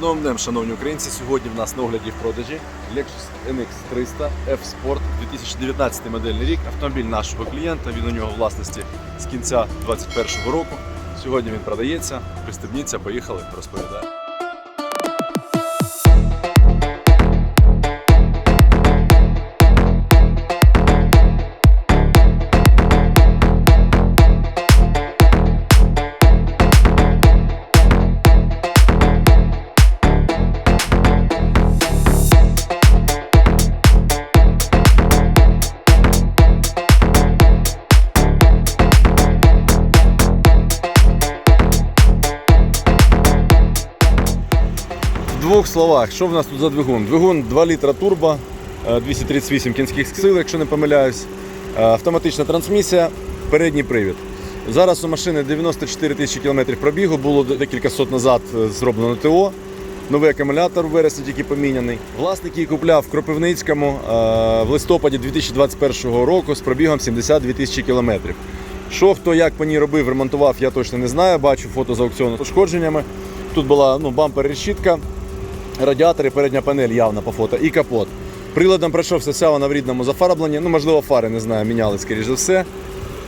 Новим днем, шановні українці, сьогодні в нас на огляді в продажі Lexus NX 300 F Sport 2019 модельний рік. Автомобіль нашого клієнта, він у нього власності з кінця 2021 року. Сьогодні він продається. Пристебніться, поїхали, розповідаю. Двох словах, що в нас тут за двигун? Двигун 2 літра турбо, е, 238 кінських сил, якщо не помиляюсь. Е, Автоматична трансмісія, передній привід. Зараз у машини 94 тисячі кілометрів пробігу, було декілька сот назад е, зроблено ТО. Новий акумулятор в вересні тільки поміняний. Власник її купляв в Кропивницькому е, в листопаді 2021 року з пробігом 72 тисячі кілометрів. Що хто як по ній робив, ремонтував, я точно не знаю. Бачу фото з аукціону з пошкодженнями. Тут була ну, бампер решітка, радіатори, передня панель явно по фото і капот. Приладом пройшовся вся вона в рідному зафарбленні. Ну, можливо, фари не знаю, міняли, скоріш за все.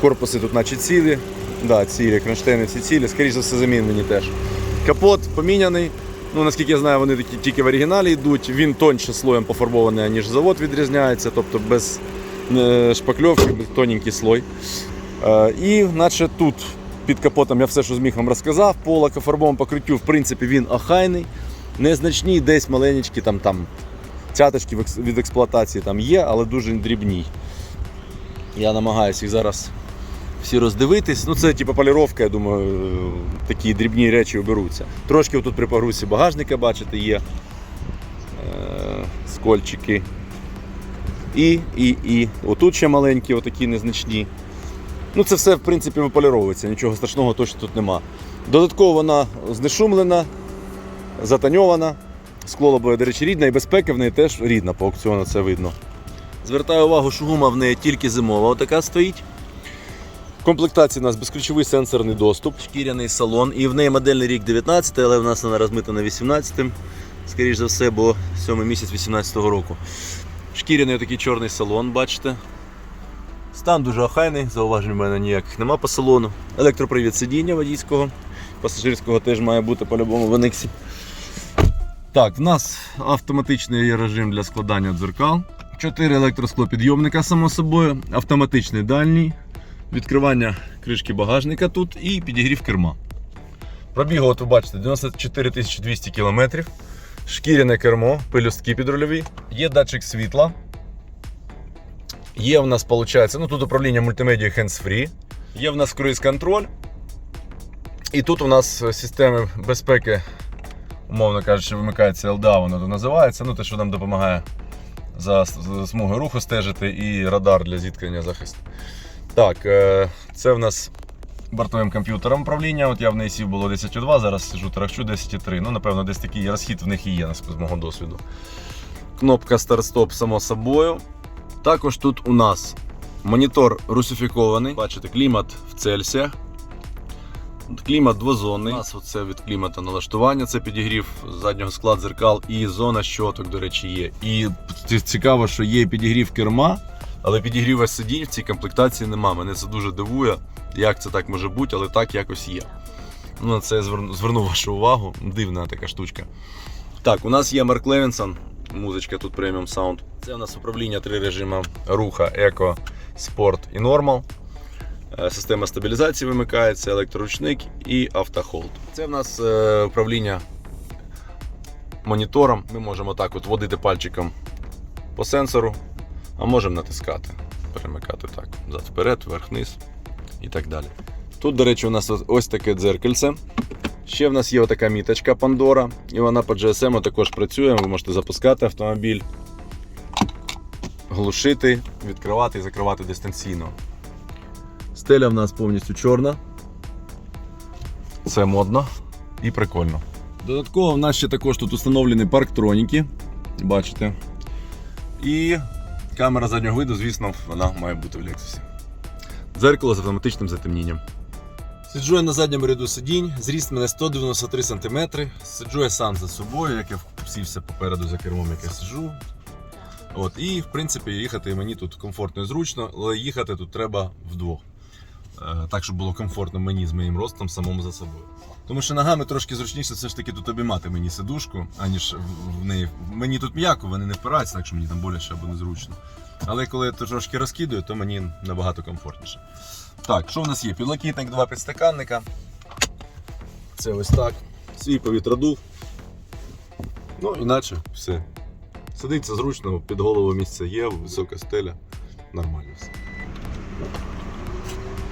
Корпуси тут наче цілі. Да, цілі, кронштейни всі цілі, скоріш за все, замінені теж. Капот поміняний. Ну, наскільки я знаю, вони такі тільки в оригіналі йдуть. Він тоньше слоєм пофарбований, ніж завод відрізняється, тобто без е, шпакльовки, тоненький слой. Е, І наче тут під капотом я все, що зміг вам розказав. По лакофарбовому покриттю, в принципі, він охайний, незначний, десь маленькі там, там цяточки від експлуатації там є, але дуже дрібні. Я намагаюся їх зараз всі роздивитись. Ну, це типу поліровка, я думаю, такі дрібні речі оберуться. Трошки тут при погрузці багажника, бачите, є е, скольчики. І, і, і. Отут ще маленькі, отакі незначні. Ну, це все, в принципі, виполіровується, нічого страшного точно тут нема. Додатково вона знешумлена, затаньована. Скло лобове, до речі, рідна і безпека в неї теж рідна, по аукціону це видно. Звертаю увагу, що гума в неї тільки зимова, отака стоїть. В комплектації у нас безключовий сенсорний доступ, шкіряний салон. І в неї модельний рік 19, але в нас вона розмита на 18, скоріш за все, бо 7 місяць 18 року. Шкіряний такий чорний салон, бачите. Стан дуже охайний, зауважень в мене ніяких нема по салону. Електропривід сидіння водійського, пасажирського теж має бути по-любому в Енексі. Так, в нас автоматичний режим для складання дзеркал. 4 електросклопідйомника, само собою, автоматичний дальній, відкривання кришки багажника тут і підігрів керма. Пробігу, от ви бачите, 94 200 км. Шкіряне кермо, пелюстки підрульові. Є датчик світла. Є в нас, виходить, ну тут управління мультимедіа hands-free. Є в нас круїз-контроль. І тут у нас системи безпеки, умовно кажучи, вимикається LDA, воно тут називається. Ну, те, що нам допомагає за с- смугою руху стежити, і радар для зіткнення захисту. Так, е, це в нас бортовим комп'ютером управління. От я в неї сів було 10.2, зараз сижу трахчу 10.3. Ну, напевно, десь такий розхід в них і є, з мого досвіду. Кнопка старт-стоп, само собою. Також тут у нас монітор русифікований. Бачите, клімат в Цельсіях. Клімат двозонний. У нас оце від клімата налаштування, це підігрів заднього скла дзеркал і зона щоток, до речі, є. І цікаво, що є підігрів керма, але підігріва сидінь в цій комплектації нема. Мене це дуже дивує, як це так може бути, але так якось є. Ну, на це я зверну вашу увагу. Дивна така штучка. Так, у нас є Марк Левінсон. Музичка тут преміум саунд. Це у нас управління три режими руха, еко, спорт і нормал. Е, Система стабілізації вимикається, електроручник і автохолд. Це в нас е, управління монітором. Ми можемо так от водити пальчиком по сенсору, а можемо натискати, перемикати так, взад вперед, вверх-вниз і так далі. Тут, до речі, у нас ось- таке дзеркальце. Ще в нас є така міточка Pandora, і вона по GSM також працює. Ви можете запускати автомобіль, глушити, відкривати і закривати дистанційно. Стеля в нас повністю чорна. Це модно і прикольно. Додатково в нас ще також тут установлені парктроніки. Бачите. І камера заднього виду, звісно, вона має бути в Lexus. Дзеркало з автоматичним затемнінням. Сиджу я на задньому ряду сидінь, зріст мене 193 см. Сиджу я сам за собою, як я всівся попереду за кермом, як я сиджу. От, і, в принципі, їхати мені тут комфортно і зручно, але їхати тут треба вдвох. Е, Так, щоб було комфортно мені з моїм ростом самому за собою. Тому що ногами трошки зручніше все ж таки тут обіймати мені сидушку, аніж в- неї. Мені тут м'яко, вони не впираються, так що мені там боляче або незручно. Але коли я трошки розкидую, то мені набагато комфортніше. Так, що в нас є? Підлокітник, два підстаканника. Це ось так. Свій повітродув. Ну, іначе все. Сидиться зручно, під голову місце є, висока стеля. Нормально все.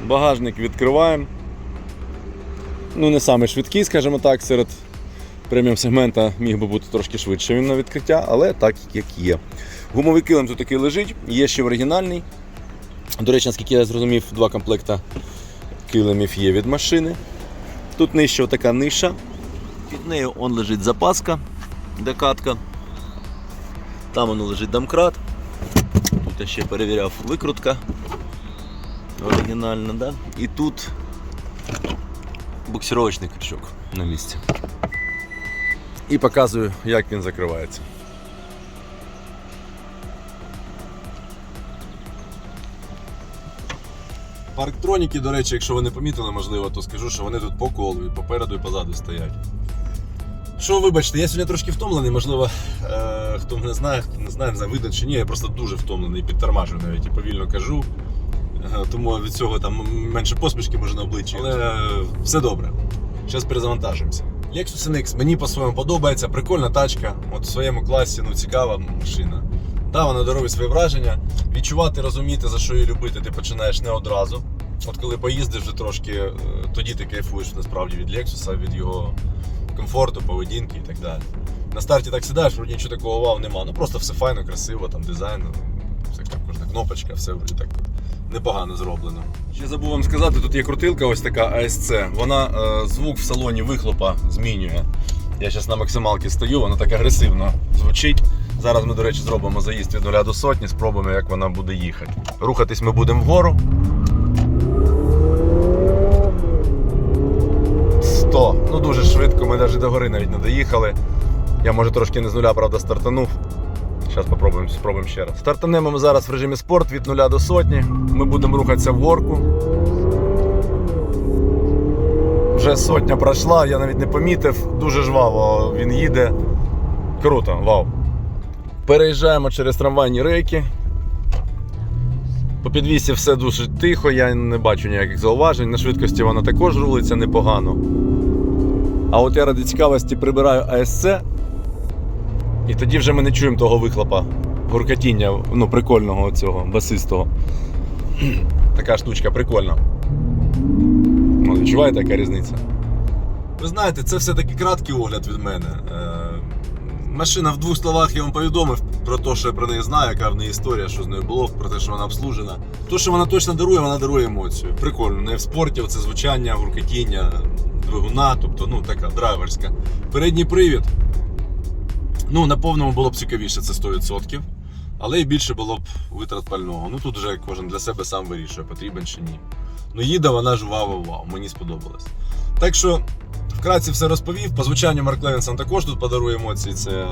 Багажник відкриваємо. Ну, не саме швидкий, скажімо так, серед преміум сегмента міг би бути трошки швидше він на відкриття, але так як є. Гумовий килим тут такий лежить, є ще оригінальний. До речі, наскільки я зрозумів, два комплекта килимів є від машини. Тут нижче така ниша. Під нею он лежить запаска, декатка. Там воно лежить домкрат. Тут я ще перевіряв викрутка. Оригінальна, да? І тут буксировочний крючок на місці. І показую, як він закривається. Парктроніки, до речі, якщо ви не помітили, можливо, то скажу, що вони тут по колу, і попереду і позаду стоять. Що, вибачте, я сьогодні трошки втомлений, можливо, е, хто мене знає, хто не знає, не знаю, видно чи ні, я просто дуже втомлений, підтормажую навіть і повільно кажу. Е, Тому від цього там менше посмішки може на обличчі. Але все добре. Зараз перезавантажимося. Lexus NX мені по-своєму подобається, прикольна тачка. От в своєму класі ну, цікава машина. Да, вона дорогі свої враження. Відчувати, розуміти, за що її любити, ти починаєш не одразу. От коли поїздиш вже трошки, е, тоді ти кайфуєш насправді від Lexus, від його комфорту, поведінки і так далі. На старті так сідаєш, вроді нічого такого вау нема. Ну просто все файно, красиво, там дизайн, ну, все кожна кнопочка, все так непогано зроблено. Ще забув вам сказати, тут є крутилка, ось така ASC. Вона е, звук в салоні вихлопа змінює. Я зараз на максималці стою, вона так агресивно звучить. Зараз ми, до речі, зробимо заїзд від 0 до сотні, спробуємо, як вона буде їхати. Рухатись ми будемо вгору. 100. Ну дуже швидко, ми навіть до гори навіть не доїхали. Я може трошки не з нуля, правда, стартанув. Зараз спробуємо, спробуємо ще раз. Стартанемо ми зараз в режимі спорт від 0 до сотні. Ми будемо рухатися в горку. Вже сотня пройшла, я навіть не помітив. Дуже жваво він їде. Круто, вау. Переїжджаємо через трамвайні рейки. По підвісі все дуже тихо, я не бачу ніяких зауважень. На швидкості вона також рулиться непогано. А от я ради цікавості прибираю ASC, і тоді вже ми не чуємо того вихлопа, гуркотіння, ну, прикольного цього, басистого. Така штучка прикольна. Ну, Відчуваєте, яка різниця? Ви знаєте, це все-таки краткий огляд від мене. Е, Машина в двох словах я вам повідомив про те, що я про неї знаю, яка в неї історія, що з нею було, про те, що вона обслужена. То, що вона точно дарує, вона дарує емоцію. Прикольно. Не в спорті, це звучання, гуркотіння, двигуна, тобто ну така драйверська. Передній привід. Ну, на повному було б цікавіше, це 100%. Але і більше було б витрат пального. Ну тут вже кожен для себе сам вирішує, потрібен чи ні. Ну, їде вона ж вау-вау, мені сподобалось. Так що, вкратце все розповів. По звучанню Марк Левінсон також тут подарує емоції, це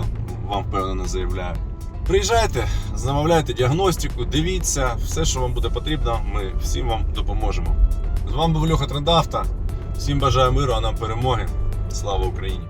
вам впевнено заявляю. Приїжджайте, замовляйте діагностику, дивіться, все, що вам буде потрібно, ми всім вам допоможемо. З вами був Льоха Трендавта. Всім бажаю миру, а нам перемоги. Слава Україні!